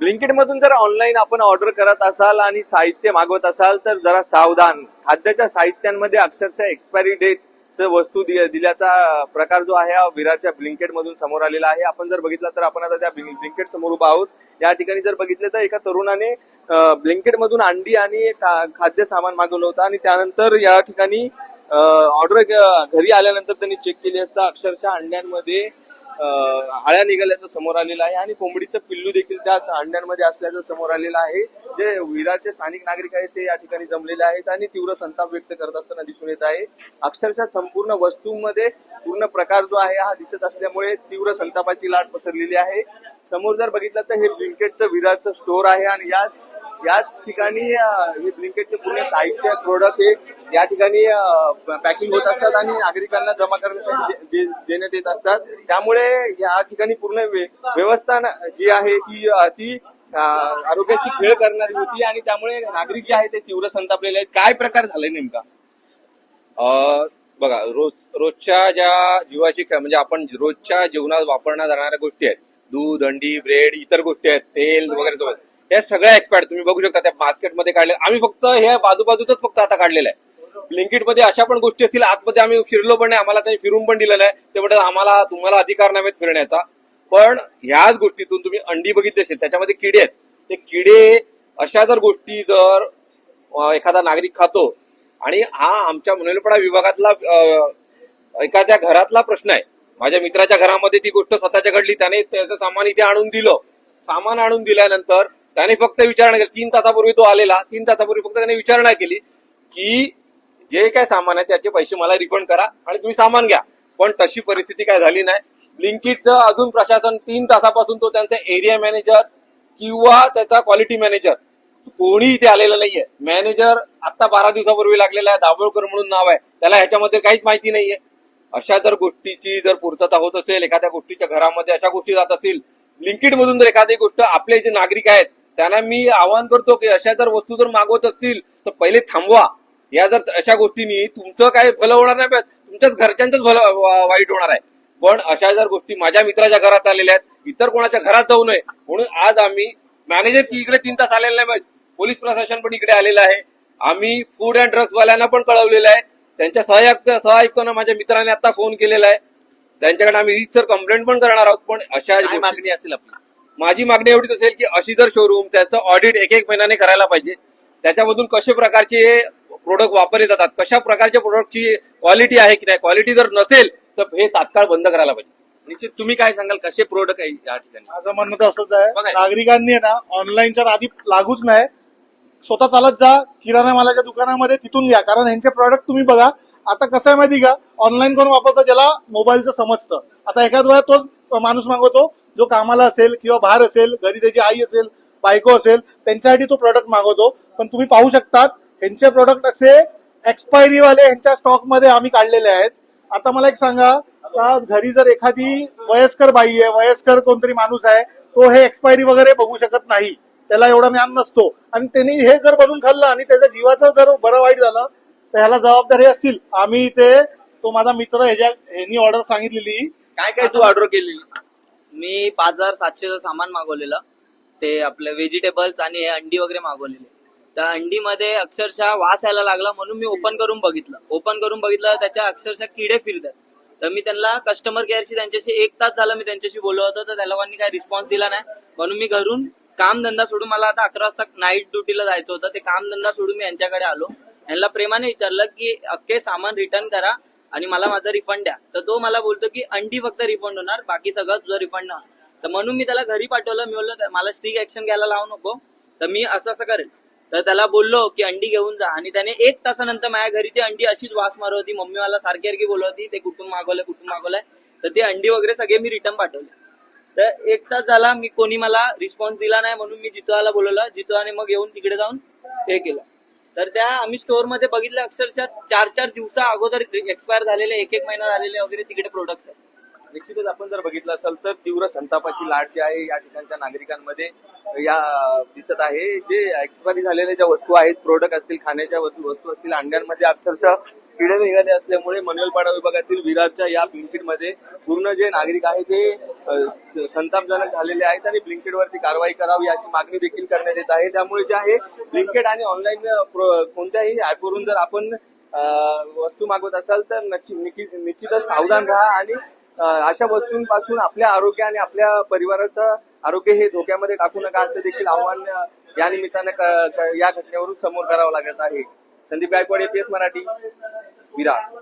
Blinkit मधून जर online आपण ऑर्डर करत असाल आणि साहित्य मागवत असाल तर जरा सावधान. खाद्याच्या साहित्यांमध्ये अक्षरशः एक्सपायरी डेट वस्तू दि- दिल्याचा प्रकार जो आहे हा विरारच्या ब्लिंकेट मधून समोर आलेला आहे. आपण जर बघितलं तर आपण आता त्या ब्लिंकेट समोर उभा आहोत. या ठिकाणी जर बघितलं तर एका तरुणाने ब्लिंकेट मधून अंडी आणि खाद्य सामान मागवलं होतं आणि त्यानंतर या ठिकाणी ऑर्डर घरी आल्यानंतर त्यांनी चेक केली असता अक्षरशः अंड्यांमध्ये आळ्या निघाल्याचं समोर आलेलं आहे आणि कोंबडीचं पिल्लू देखील त्याच अंड्यांमध्ये असल्याचं समोर आलेलं आहे. जे विरारचे स्थानिक नागरिक आहेत ते या ठिकाणी जमलेले आहेत आणि तीव्र संताप व्यक्त करत असताना दिसून येत आहे. अक्षरशः संपूर्ण वस्तूंमध्ये पूर्ण प्रकार जो आहे हा दिसत असल्यामुळे तीव्र संतापाची लाट पसरलेली आहे. समोर जर बघितलं तर हे ब्लिंकेटचं विरारचं स्टोअर आहे आणि याच याच ठिकाणी हे ब्लिंकेटचे पूर्ण साहित्य प्रोडक्ट हे या ठिकाणी पॅकिंग होत असतात आणि नागरिकांना जमा करण्यासाठी देण्यात येत असतात. त्यामुळे या ठिकाणी पूर्ण व्यवस्था जी आहे ती ती आरोग्याशी खेळ करणारी होती आणि त्यामुळे नागरिक जे आहेत ते तीव्र संतापलेले आहेत. काय प्रकार झालाय नेमका? बघा रोज रोजच्या ज्या जीवाची म्हणजे आपण रोजच्या जीवनात वापरण्यात जाणाऱ्या गोष्टी आहेत. दूध अंडी ब्रेड इतर गोष्टी आहेत. तेल वगैरे सोबत या सगळ्या एक्सपायर्ड तुम्ही बघू शकता त्या बास्केटमध्ये काढले आम्ही फक्त हे बाजूबाजूच फक्त आता काढलेलं आहे. ब्लिंकिटमध्ये अशा पण गोष्टी असतील आतमध्ये आम्ही फिरलो पण नाही आम्हाला त्यांनी फिरून पण दिलं नाही ते म्हणतात आम्हाला तुम्हाला अधिकार नाही फिरण्याचा. पण ह्याच गोष्टीतून तुम्ही अंडी बघितली असेल त्याच्यामध्ये किडे आहेत. ते किडे अशा जर गोष्टी जर एखादा नागरिक खातो आणि हा आमच्या मुनेलपडा विभागातला एखाद्या घरातला प्रश्न आहे. माझ्या मित्राच्या घरामध्ये ती गोष्ट स्वतःच्या घडली त्याने त्याचं सामान इथे आणून दिलं. सामान आणून दिल्यानंतर त्याने फक्त विचारणा केली. तीन तासापूर्वी तो आलेला. तीन तासापूर्वी फक्त त्याने विचारणा केली की जे काय सामान आहे त्याचे पैसे मला रिफंड करा आणि तुम्ही सामान घ्या. पण तशी परिस्थिती काय झाली नाही. ब्लिंकिटचं अजून प्रशासन तीन तासापासून तो त्यांचा एरिया मॅनेजर किंवा त्याचा क्वालिटी मॅनेजर कोणी इथे आलेलं नाहीये. मॅनेजर आता बारा दिवसापूर्वी लागलेला आहे. दाभोळकर म्हणून नाव आहे. त्याला ह्याच्यामध्ये काहीच माहिती नाहीये. अशा जर गोष्टीची जर पूर्तता होत असेल एखाद्या गोष्टीच्या घरामध्ये अशा गोष्टी जात असतील लिंकिट मधून जर एखादी गोष्ट आपले जे नागरिक आहेत त्यांना मी आवाहन करतो की अशा जर वस्तू जर मागवत असतील तर पहिले थांबवा. या जर अशा गोष्टींनी तुमचं काय भलं होणार नाही तुमच्याच घरच्यांचंच भलं वाईट होणार आहे. पण अशा जर गोष्टी माझ्या मित्राच्या घरात आलेल्या आहेत इतर कोणाच्या घरात जाऊ नये. म्हणून आज आम्ही मॅनेजर इकडे तीन तास आलेला नाही पोलीस प्रशासन पण इकडे आलेलं आहे. आम्ही फूड अँड ड्रग्स वाल्यांना पण कळवलेलं आहे. त्यांच्या सहआयुक्त सहआयुक्तांना माझ्या मित्राने आता फोन केलेला आहे. त्यांच्याकडे आम्ही रीतसर कंप्लेंट पण करणार आहोत पण अशा मागणी असेल आपली? माझी मागणी एवढीच असेल की अशी जर शोरूम त्याचं ऑडिट एक एक महिन्याने करायला पाहिजे त्याच्यामधून कसे प्रकारचे प्रोडक्ट वापरले जातात कशा प्रकारच्या प्रोडक्टची क्वालिटी आहे की नाही क्वालिटी जर नसेल तर हे तात्काळ बंद करायला पाहिजे. निश्चित तुम्ही काय सांगाल कसे प्रोडक्ट आहे या ठिकाणी? माझं म्हणणं तर असंच आहे. नागरिकांनी आहे ना ऑनलाईनच्या आधी लागूच नाही स्वतः चालत जा किराणा मालाच्या दुकानामध्ये तिथून घ्या कारण ह्यांचे प्रॉडक्ट तुम्ही बघा. आता कसं आहे माहिती का? ऑनलाईन कोण वापरतं? ज्याला मोबाईलचं समजतं. आता एखाद वेळा तो माणूस मागवतो जो कामाला असेल किंवा बाहेर असेल घरी त्याची आई असेल बायको असेल त्यांच्यासाठी तो प्रॉडक्ट मागवतो. पण तुम्ही पाहू शकतात ह्यांचे प्रॉडक्ट असे एक्सपायरी वाले ह्यांच्या स्टॉकमध्ये आम्ही काढलेले आहेत. आता मला एक सांगा का घरी जर एखादी वयस्कर बाई आहे वयस्कर कोणतरी माणूस आहे तो हे एक्सपायरी वगैरे बघू शकत नाही. त्याला एवढा ज्ञान नसतो. आणि त्यांनी हे जर बनवून खाल्लं आणि त्याच्या जीवाचं जर बरं वाईट झालं तर ह्याला जबाबदारी असतील. आम्ही इथे तो माझा मित्र ह्याच्या ह्यांनी ऑर्डर सांगितलेली काय काय तू ऑर्डर केलेली? मी पाच हजार सातशेचं सामान मागवलेलं. ते आपले व्हेजिटेबल्स आणि हे अंडी वगैरे मागवलेले. त्या अंडीमध्ये अक्षरशः वास यायला लागला म्हणून मी ओपन करून बघितलं. ओपन करून बघितलं त्याच्या अक्षरशः किडे फिरतात. तर मी त्यांना कस्टमर केअरशी त्यांच्याशी एक तास झाला मी त्यांच्याशी बोललो होतो तर त्या लोकांनी काही रिस्पॉन्स दिला नाही. म्हणून मी घरून काम धंदा सोडून मला आता अकरा वाजता नाईट ड्युटीला जायचं होतं. ते काम धंदा सोडून मी यांच्याकडे आलो. यांना प्रेमाने विचारलं की अख्खे सामान रिटर्न करा. आणि मला माझा रिफंड द्या. तर तो मला बोलतो की अंडी फक्त रिफंड होणार बाकी सगळं तुझं रिफंड नाही होणार. तर म्हणून मी त्याला घरी पाठवलं. मी बोललो मला स्ट्रिक ऍक्शन घ्यायला लावू नको. तर मी असं असं करेल. तर त्याला बोललो की अंडी घेऊन जा. आणि त्याने एक तासानंतर माझ्या घरी ती अंडी अशीच वास मारत होती. मम्मी मला सारखी सारखी बोलत होती ते कुठून मागवलंय कुठून मागवलंय? तर ते अंडी वगैरे सगळे मी रिटर्न पाठवले. तर एक तास झाला मी कोणी मला रिस्पॉन्स दिला नाही म्हणून मी जितवाला बोलवलं. जितवाने मग येऊन तिकडे जाऊन हे केलं. तर त्या आम्ही स्टोअरमध्ये बघितलं अक्षरशः चार चार दिवसा अगोदर एक्सपायर झालेले एक एक महिना झालेले वगैरे तिकडे प्रोडक्ट्स आहेत. निश्चितच आपण जर बघितलं असेल तर तीव्र संतापाची लाट जी आहे या ठिकाणच्या नागरिकांमध्ये या दिसत आहे. जे एक्सपायरी झालेल्या ज्या वस्तू आहेत प्रोडक्ट असतील खाण्याच्या वस्तू वस्तू असतील अंड्यांमध्ये अक्षरशः किडे निघाले असल्यामुळे मनोलपाडा विभागातील विरारच्या या ब्लिंकेटमध्ये पूर्ण जे नागरिक आहेत ते संतापजनक झालेले आहेत आणि ब्लिंकेटवरती कारवाई करावी अशी मागणी देखील करण्यात येत आहे. त्यामुळे जे आहे ब्लिंकेट आणि ऑनलाईन कोणत्याही ऍपवरून जर आपण वस्तू मागवत असाल तर निश्चितच सावधान राहा आणि अशा वस्तूंपासून आपल्या आरोग्य आणि आपल्या परिवाराचं आरोग्य हे धोक्यामध्ये टाकू नका असं देखील आव्हान या निमित्तानं या घटनेवरून समोर करावं लागत आहे. संदीप गायकवाड एपीएस मराठी विरार.